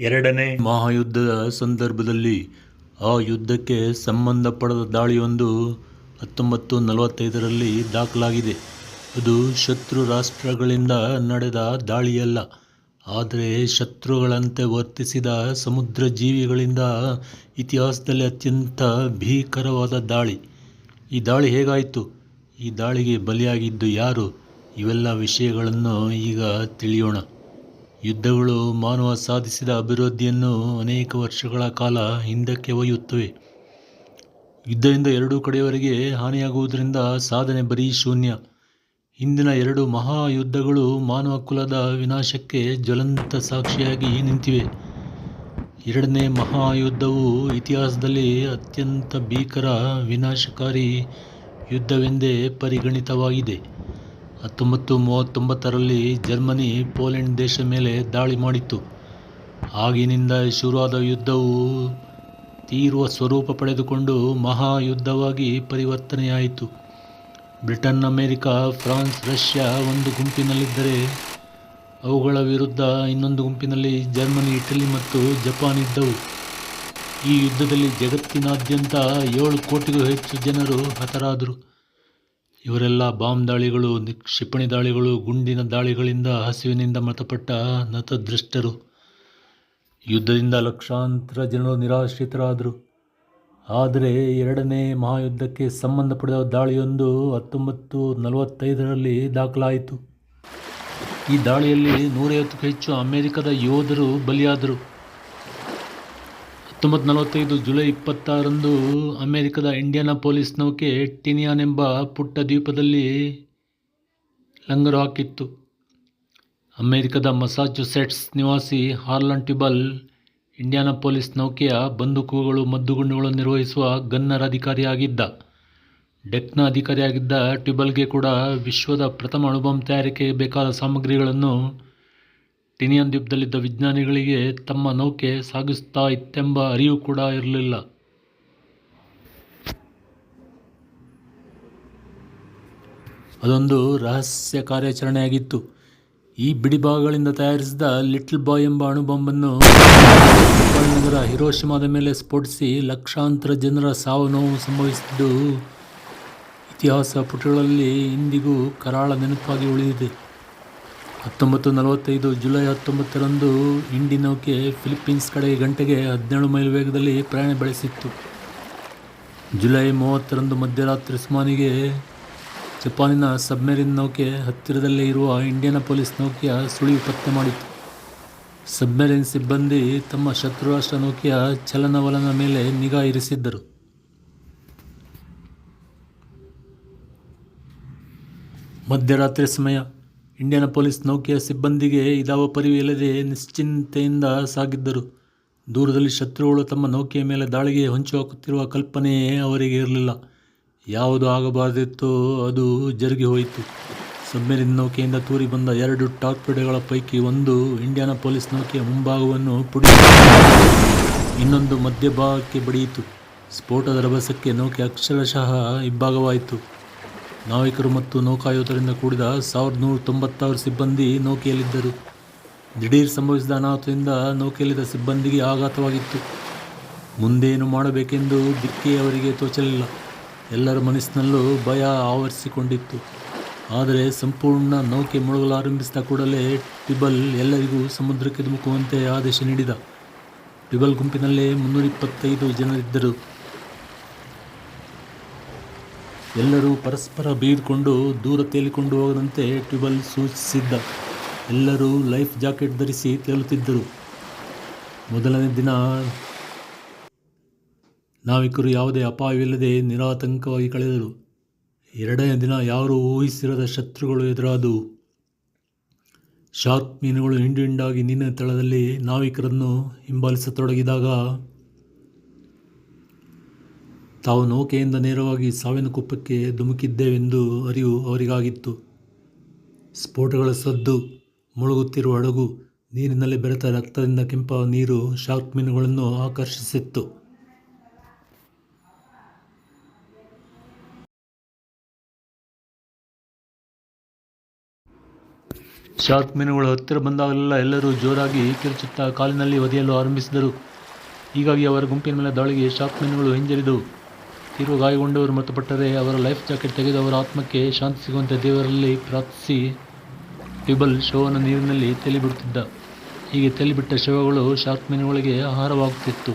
ಎರಡನೇ ಮಹಾಯುದ್ಧದ ಸಂದರ್ಭದಲ್ಲಿ ಆ ಯುದ್ಧಕ್ಕೆ ಸಂಬಂಧಪಡದ ದಾಳಿಯೊಂದು ಹತ್ತೊಂಬತ್ತು ನಲವತ್ತೈದರಲ್ಲಿ ದಾಖಲಾಗಿದೆ. ಅದು ಶತ್ರು ರಾಷ್ಟ್ರಗಳಿಂದ ನಡೆದ ದಾಳಿಯಲ್ಲ, ಆದರೆ ಶತ್ರುಗಳಂತೆ ವರ್ತಿಸಿದ ಸಮುದ್ರ ಜೀವಿಗಳಿಂದ ಇತಿಹಾಸದಲ್ಲಿ ಅತ್ಯಂತ ಭೀಕರವಾದ ದಾಳಿ. ಈ ದಾಳಿ ಹೇಗಾಯಿತು? ಈ ದಾಳಿಗೆ ಬಲಿಯಾಗಿದ್ದು ಯಾರು? ಇವೆಲ್ಲ ವಿಷಯಗಳನ್ನು ಈಗ ತಿಳಿಯೋಣ. ಯುದ್ಧಗಳು ಮಾನವ ಸಾಧಿಸಿದ ಅಭಿವೃದ್ಧಿಯನ್ನು ಅನೇಕ ವರ್ಷಗಳ ಕಾಲ ಹಿಂದಕ್ಕೆ ಒಯ್ಯುತ್ತವೆ. ಯುದ್ಧದಿಂದ ಎರಡೂ ಕಡೆಯವರೆಗೆ ಹಾನಿಯಾಗುವುದರಿಂದ ಸಾಧನೆ ಬರೀ ಶೂನ್ಯ. ಹಿಂದಿನ ಎರಡು ಮಹಾಯುದ್ಧಗಳು ಮಾನವಕುಲದ ವಿನಾಶಕ್ಕೆ ಜ್ವಲಂತ ಸಾಕ್ಷಿಯಾಗಿ ನಿಂತಿವೆ. ಎರಡನೇ ಮಹಾಯುದ್ಧವು ಇತಿಹಾಸದಲ್ಲಿ ಅತ್ಯಂತ ಭೀಕರ, ವಿನಾಶಕಾರಿ ಯುದ್ಧವೆಂದೇ ಪರಿಗಣಿತವಾಗಿದೆ. ಹತ್ತೊಂಬತ್ತು ಮೂವತ್ತೊಂಬತ್ತರಲ್ಲಿ ಜರ್ಮನಿ ಪೋಲೆಂಡ್ ದೇಶ ಮೇಲೆ ದಾಳಿ ಮಾಡಿತ್ತು ಆಗಿನಿಂದ ಶುರುವಾದ ಯುದ್ಧವು ತೀವ್ರ ಸ್ವರೂಪ ಪಡೆದುಕೊಂಡು ಮಹಾಯುದ್ಧವಾಗಿ ಪರಿವರ್ತನೆಯಾಯಿತು. ಬ್ರಿಟನ್, ಅಮೆರಿಕ, ಫ್ರಾನ್ಸ್, ರಷ್ಯಾ ಒಂದು ಗುಂಪಿನಲ್ಲಿದ್ದರೆ, ಅವುಗಳ ವಿರುದ್ಧ ಇನ್ನೊಂದು ಗುಂಪಿನಲ್ಲಿ ಜರ್ಮನಿ, ಇಟಲಿ ಮತ್ತು ಜಪಾನ್ ಇದ್ದವು. ಈ ಯುದ್ಧದಲ್ಲಿ ಜಗತ್ತಿನಾದ್ಯಂತ ಏಳು ಕೋಟಿಗೂ ಹೆಚ್ಚು ಜನರು ಹತರಾದರು. ಇವರೆಲ್ಲ ಬಾಂಬ್ ದಾಳಿಗಳು, ಕ್ಷಿಪಣಿ ದಾಳಿಗಳು, ಗುಂಡಿನ ದಾಳಿಗಳಿಂದ, ಹಸಿವಿನಿಂದ ಮೃತಪಟ್ಟ ನತದೃಷ್ಟರು. ಯುದ್ಧದಿಂದ ಲಕ್ಷಾಂತರ ಜನರು ನಿರಾಶ್ರಿತರಾದರು. ಆದರೆ ಎರಡನೇ ಮಹಾಯುದ್ಧಕ್ಕೆ ಸಂಬಂಧಪಡದ ದಾಳಿಯೊಂದು ಹತ್ತೊಂಬತ್ತು ನಲವತ್ತೈದರಲ್ಲಿ ದಾಖಲಾಯಿತು. ಈ ದಾಳಿಯಲ್ಲಿ ನೂರೈವತ್ತಕ್ಕೂ ಹೆಚ್ಚು ಅಮೆರಿಕದ ಯೋಧರು ಬಲಿಯಾದರು. ಹತ್ತೊಂಬತ್ತು ನಲವತ್ತೈದು ಜುಲೈ ಇಪ್ಪತ್ತಾರರಂದು ಅಮೆರಿಕದ ಇಂಡಿಯಾನಾಪೊಲಿಸ್ ನೌಕೆ ಟಿನಿಯಾನ್ ಎಂಬ ಪುಟ್ಟ ದ್ವೀಪದಲ್ಲಿ ಲಂಗರು ಹಾಕಿತ್ತು. ಅಮೆರಿಕದ ಮಸಾಚುಸೆಟ್ಸ್ ನಿವಾಸಿ ಹಾರ್ಲನ್ ಟ್ಯುಬಲ್ ಇಂಡಿಯಾನಾಪೊಲಿಸ್ ನೌಕೆಯ ಬಂದೂಕುಗಳು, ಮದ್ದುಗುಂಡುಗಳನ್ನು ನಿರ್ವಹಿಸುವ ಗನ್ನರ್ ಅಧಿಕಾರಿಯಾಗಿದ್ದ. ಡೆಕ್ನ ಅಧಿಕಾರಿಯಾಗಿದ್ದ ಟ್ಯುಬಲ್ಗೆ ಕೂಡ ವಿಶ್ವದ ಪ್ರಥಮ ಅಣುಬಾಂಬ್ ತಯಾರಿಕೆಗೆ ಬೇಕಾದ ಸಾಮಗ್ರಿಗಳನ್ನು ಟೀನಿಯಾನ್ ದ್ವೀಪದಲ್ಲಿದ್ದ ವಿಜ್ಞಾನಿಗಳಿಗೆ ತಮ್ಮ ನೌಕೆ ಸಾಗಿಸುತ್ತಾ ಇತ್ತೆಂಬ ಅರಿವು ಕೂಡ ಇರಲಿಲ್ಲ. ಅದೊಂದು ರಹಸ್ಯ ಕಾರ್ಯಾಚರಣೆಯಾಗಿತ್ತು. ಈ ಬಿಡಿಭಾಗಗಳಿಂದ ತಯಾರಿಸಿದ ಲಿಟ್ಲ್ ಬಾಯ್ ಎಂಬ ಅಣುಬಾಂಬನ್ನು ನಗರ ಹಿರೋಶಿಮಾದ ಮೇಲೆ ಸ್ಫೋಟಿಸಿ ಲಕ್ಷಾಂತರ ಜನರ ಸಾವು-ನೋವು ಸಂಭವಿಸಿದ್ದು ಇತಿಹಾಸ ಪುಟಗಳಲ್ಲಿ ಇಂದಿಗೂ ಕರಾಳ ನೆನಪಾಗಿ ಉಳಿದಿದೆ. ಹತ್ತೊಂಬತ್ತು ನಲವತ್ತೈದು ಜುಲೈ ಹತ್ತೊಂಬತ್ತರಂದು ಇಂಡಿ ನೌಕೆ ಫಿಲಿಪ್ಪೀನ್ಸ್ ಕಡೆಗೆ ಗಂಟೆಗೆ ಹದಿನೇಳು ಮೈಲು ವೇಗದಲ್ಲಿ ಪ್ರಯಾಣ ಬೆಳೆಸಿತ್ತು. ಜುಲೈ ಮೂವತ್ತರಂದು ಮಧ್ಯರಾತ್ರಿ ಸುಮಾರಿಗೆ ಜಪಾನಿನ ಸಬ್ಮೆರಿನ್ ನೌಕೆ ಹತ್ತಿರದಲ್ಲೇ ಇರುವ ಇಂಡಿಯಾನಾಪೊಲಿಸ್ ನೌಕೆಯ ಸುಳಿವು ಪತ್ತೆ ಮಾಡಿತ್ತು ಸಬ್ಮೆರಿನ್ ಸಿಬ್ಬಂದಿ ತಮ್ಮ ಶತ್ರು ರಾಷ್ಟ್ರ ನೌಕೆಯ ಚಲನವಲನ ಮೇಲೆ ನಿಗಾ ಇರಿಸಿದ್ದರು. ಮಧ್ಯರಾತ್ರಿ ಸಮಯ. ಇಂಡಿಯಾನಾಪೊಲಿಸ್ ನೌಕೆಯ ಸಿಬ್ಬಂದಿಗೆ ಇದಾವ ಪರಿವೇ ಇಲ್ಲದೆ ನಿಶ್ಚಿಂತೆಯಿಂದ ಸಾಗಿದ್ದರು. ದೂರದಲ್ಲಿ ಶತ್ರುಗಳು ತಮ್ಮ ನೌಕೆಯ ಮೇಲೆ ದಾಳಿಗೆ ಹೊಂಚು ಹಾಕುತ್ತಿರುವ ಕಲ್ಪನೆಯೇ ಅವರಿಗೆ ಇರಲಿಲ್ಲ. ಯಾವುದು ಆಗಬಾರದಿತ್ತೋ ಅದು ಜರುಗಿಹೋಯಿತು. ಸಬ್ಮೆರಿನ್ ನೌಕೆಯಿಂದ ತೂರಿ ಬಂದ ಎರಡು ಟಾರ್ಪೆಡೆಗಳ ಪೈಕಿ ಒಂದು ಇಂಡಿಯಾನ ಪೊಲೀಸ್ ನೌಕೆಯ ಮುಂಭಾಗವನ್ನು ಪುಡಿ ಇನ್ನೊಂದು ಮಧ್ಯಭಾಗಕ್ಕೆ ಬಡಿಯಿತು. ಸ್ಫೋಟದ ರಭಸಕ್ಕೆ ನೌಕೆ ಅಕ್ಷರಶಃ ಇಬ್ಭಾಗವಾಯಿತು. ನಾವಿಕರು ಮತ್ತು ನೌಕಾಯೋಧರಿಂದ ಕೂಡಿದ ಸಾವಿರದ ನೂರ ತೊಂಬತ್ತಾರು ಸಿಬ್ಬಂದಿ ನೌಕೆಯಲ್ಲಿದ್ದರು. ದಿಢೀರ್ ಸಂಭವಿಸಿದ ಅನಾಹುತದಿಂದ ನೌಕೆಯಲ್ಲಿದ್ದ ಸಿಬ್ಬಂದಿಗೆ ಆಘಾತವಾಗಿತ್ತು. ಮುಂದೇನು ಮಾಡಬೇಕೆಂದು ದಿಕ್ಕೇ ಅವರಿಗೆ ತೋಚಲಿಲ್ಲ. ಎಲ್ಲರ ಮನಸ್ಸಿನಲ್ಲೂ ಭಯ ಆವರಿಸಿಕೊಂಡಿತ್ತು. ಆದರೆ ಸಂಪೂರ್ಣ ನೌಕೆ ಮುಳುಗಲಾರಂಭಿಸಿದ ಕೂಡಲೇ ಟಿಬಲ್ ಎಲ್ಲರಿಗೂ ಸಮುದ್ರಕ್ಕೆ ಧುಮುಕುವಂತೆ ಆದೇಶ ನೀಡಿದ. ಟಿಬಲ್ ಗುಂಪಿನಲ್ಲೇ ಮುನ್ನೂರಿಪ್ಪತ್ತೈದು ಜನರಿದ್ದರು. ಎಲ್ಲರೂ ಪರಸ್ಪರ ಬೀರ್ಕೊಂಡು ದೂರ ತೇಲಿಕೊಂಡು ಹೋಗದಂತೆ ಟ್ಯೂಬಲ್ ಸೂಚಿಸಿದ್ದ. ಎಲ್ಲರೂ ಲೈಫ್ ಜಾಕೆಟ್ ಧರಿಸಿ ತೇಲುತ್ತಿದ್ದರು. ಮೊದಲನೇ ದಿನ ನಾವಿಕರು ಯಾವುದೇ ಅಪಾಯವಿಲ್ಲದೆ ನಿರಾತಂಕವಾಗಿ ಕಳೆದರು. ಎರಡನೇ ದಿನ ಯಾರು ಊಹಿಸಿರದ ಶತ್ರುಗಳು ಎದುರಾದವು. ಶಾರ್ಕ್ ಮೀನುಗಳು ಹಿಂಡು ಹಿಂಡಾಗಿ ನೀರಿನ ತಳದಲ್ಲಿ ನಾವಿಕರನ್ನು ಹಿಂಬಾಲಿಸತೊಡಗಿದಾಗ ತಾವು ನೌಕೆಯಿಂದ ನೇರವಾಗಿ ಸಾವಿನ ಕುಪ್ಪಕ್ಕೆ ಧುಮುಕಿದ್ದೇವೆಂದು ಅರಿವು ಅವರಿಗಾಗಿತ್ತು. ಸ್ಫೋಟಗಳ ಸದ್ದು, ಮುಳುಗುತ್ತಿರುವ ಹಡಗು, ನೀರಿನಲ್ಲಿ ಬೆರೆತ ರಕ್ತದಿಂದ ಕೆಂಪ ನೀರು ಶಾರ್ಕ್ ಮೀನುಗಳನ್ನು ಆಕರ್ಷಿಸಿತ್ತು. ಶಾರ್ಕ್ ಮೀನುಗಳು ಹತ್ತಿರ ಬಂದಾಗಲೆಲ್ಲ ಎಲ್ಲರೂ ಜೋರಾಗಿ ಕಿರುಚುತ್ತಾ ಕಾಲಿನಲ್ಲಿ ಒದೆಯಲು ಆರಂಭಿಸಿದರು ಹೀಗಾಗಿ ಅವರ ಗುಂಪಿನ ಮೇಲೆ ದಾಳಿಗೆ ಶಾರ್ಕ್ ಮೀನುಗಳು ಹಿಂಜರಿದವು ತೀವ್ರ ಗಾಯಗೊಂಡವರು ಮೃತಪಟ್ಟರೆ ಅವರ ಲೈಫ್ ಜಾಕೆಟ್ ತೆಗೆದು ಅವರ ಆತ್ಮಕ್ಕೆ ಶಾಂತಿ ಸಿಗುವಂತೆ ದೇವರಲ್ಲಿ ಪ್ರಾರ್ಥಿಸಿ. ಟ್ಯೂಬಲ್ ಶವವನ್ನು ನೀರಿನಲ್ಲಿ ತೆಲಿಬಿಡುತ್ತಿದ್ದ. ಹೀಗೆ ತೆಲಿಬಿಟ್ಟ ಶವಗಳು ಶಾರ್ಕ್ ಮೀನುಗಳಿಗೆ ಆಹಾರವಾಗುತ್ತಿತ್ತು.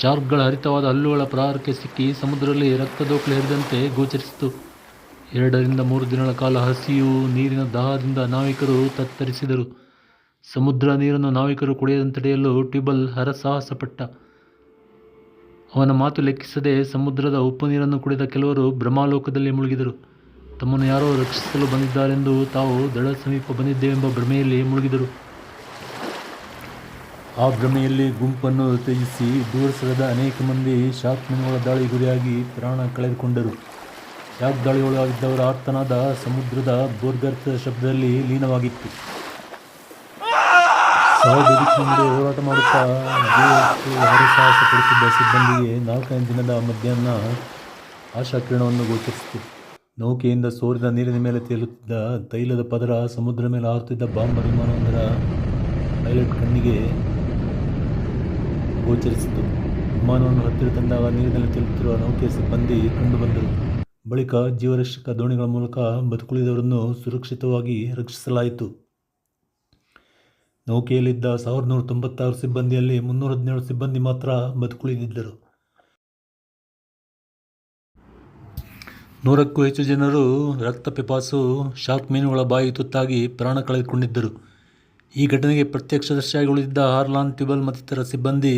ಶಾರ್ಕ್ಗಳ ಹರಿತವಾದ ಹಲ್ಲುಗಳ ಪ್ರಹಾರಕ್ಕೆ ಸಿಕ್ಕಿ ಸಮುದ್ರದಲ್ಲಿ ರಕ್ತದೋಕಲು ಹರಿದಂತೆ ಗೋಚರಿಸಿತು ಎರಡರಿಂದ ಮೂರು ದಿನಗಳ ಕಾಲ ಹಸಿಯು ನೀರಿನ ದಾಹದಿಂದ ನಾವಿಕರು ತತ್ತರಿಸಿದರು. ಸಮುದ್ರ ನೀರನ್ನು ನಾವಿಕರು ಕುಡಿಯದಂತೆ ತಡೆಯಲು ಟ್ಯೂಬಲ್ ಹರಸಾಹಸಪಟ್ಟ. ಅವನ ಮಾತು ಲೆಕ್ಕಿಸದೆ ಸಮುದ್ರದ ಉಪ್ಪು ನೀರನ್ನು ಕುಡಿದ ಕೆಲವರು ಬ್ರಹ್ಮಾಲೋಕದಲ್ಲಿ ಮುಳುಗಿದರು. ತಮ್ಮನ್ನು ಯಾರೋ ರಕ್ಷಿಸಲು ಬಂದಿದ್ದಾರೆಂದು ತಾವು ದಡ ಸಮೀಪ ಬಂದಿದ್ದೇವೆಂಬ ಭ್ರಮೆಯಲ್ಲಿ ಮುಳುಗಿದರು. ಆ ಭ್ರಮೆಯಲ್ಲಿ ಗುಂಪನ್ನು ತ್ಯಜಿಸಿ ದೂರ ಸರಿದ ಅನೇಕ ಮಂದಿ ಶಾಕ್ ಮೀನುಗಳ ದಾಳಿ ಗುರಿಯಾಗಿ ಪ್ರಾಣ ಕಳೆದುಕೊಂಡರು. ಶಾಕ್ ದಾಳಿಯೊಳಗಾಗಿದ್ದವರ ಆರ್ತನಾದ ಸಮುದ್ರದ ಬೋರ್ಗರ್ತ ಶಬ್ದದಲ್ಲಿ ಲೀನವಾಗಿತ್ತು. ಮುಂದೆ ಹೋರಾಟ ಮಾಡುತ್ತಾ ಜೀವಕ್ಕೆ ಹರಸಾಹಸ ಪಡಿಸಿದ್ದ ಸಿಬ್ಬಂದಿಗೆ ನಾಲ್ಕನೇ ದಿನದ ಮಧ್ಯಾಹ್ನ ಆಶಾಕಿರಣವನ್ನು ಗೋಚರಿಸಿತು. ನೌಕೆಯಿಂದ ಸೋರಿದ ನೀರಿನ ಮೇಲೆ ತೇಲುತ್ತಿದ್ದ ತೈಲದ ಪದರ ಸಮುದ್ರ ಮೇಲೆ ಹಾರುತ್ತಿದ್ದ ಬಾಂಬ್ ವಿಮಾನವೊಂದರ ಪೈಲಟ್ ಕಣ್ಣಿಗೆ ಗೋಚರಿಸಿತು. ವಿಮಾನವನ್ನು ಹತ್ತಿರ ತಂದಾಗ ನೀರಿನಲ್ಲಿ ತೇಲುತ್ತಿರುವ ನೌಕೆಯ ಸಿಬ್ಬಂದಿ ಕಂಡುಬಂದರು ಬಳಿಕ ಜೀವರಕ್ಷಕ ದೋಣಿಗಳ ಮೂಲಕ ಬದುಕುಳಿದವರನ್ನು ಸುರಕ್ಷಿತವಾಗಿ ರಕ್ಷಿಸಲಾಯಿತು. ನೌಕೆಯಲ್ಲಿದ್ದ ಸಾವಿರದ ನೂರ ತೊಂಬತ್ತಾರು ಸಿಬ್ಬಂದಿಯಲ್ಲಿ ಮುನ್ನೂರ ಹದಿನೇಳು ಸಿಬ್ಬಂದಿ ಮಾತ್ರ ಬದುಕುಳಿದಿದ್ದರು. ನೂರಕ್ಕೂ ಹೆಚ್ಚು ಜನರು ರಕ್ತ ಪಿಪಾಸು ಶಾರ್ಕ್ ಮೀನುಗಳ ಬಾಯಿ ತುತ್ತಾಗಿ ಪ್ರಾಣ ಕಳೆದುಕೊಂಡಿದ್ದರು. ಈ ಘಟನೆಗೆ ಪ್ರತ್ಯಕ್ಷದರ್ಶಿಯಾಗಿ ಹಾರ್ಲಾನ್ ಟ್ಯೂಬಲ್ ಮತ್ತಿತರ ಸಿಬ್ಬಂದಿ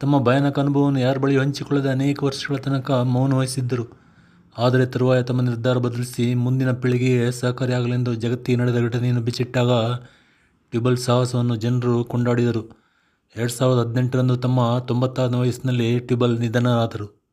ತಮ್ಮ ಭಯಾನಕ ಅನುಭವವನ್ನು ಯಾರ ಬಳಿ ಹಂಚಿಕೊಳ್ಳದೆ ಅನೇಕ ವರ್ಷಗಳ ತನಕ ಮೌನ ವಹಿಸಿದ್ದರು. ಆದರೆ ತರುವಾಯ ತಮ್ಮ ನಿರ್ಧಾರ ಬದಲಿಸಿ ಮುಂದಿನ ಪೀಳಿಗೆಗೆ ಸಹಕಾರಿಯಾಗಲೆಂದು ಜಗತ್ತಿಗೆ ನಡೆದ ಘಟನೆಯನ್ನು ಬಿಚ್ಚಿಟ್ಟಾಗ ಟ್ಯೂಬಲ್ ಸಾಹಸವನ್ನು ಜನರು ಕೊಂಡಾಡಿದರು. ಎರಡು ಸಾವಿರದ ಹದಿನೆಂಟರಂದು ತಮ್ಮ ತೊಂಬತ್ತಾರನೇ ವಯಸ್ಸಿನಲ್ಲಿ ಟ್ಯೂಬಲ್ ನಿಧನರಾದರು.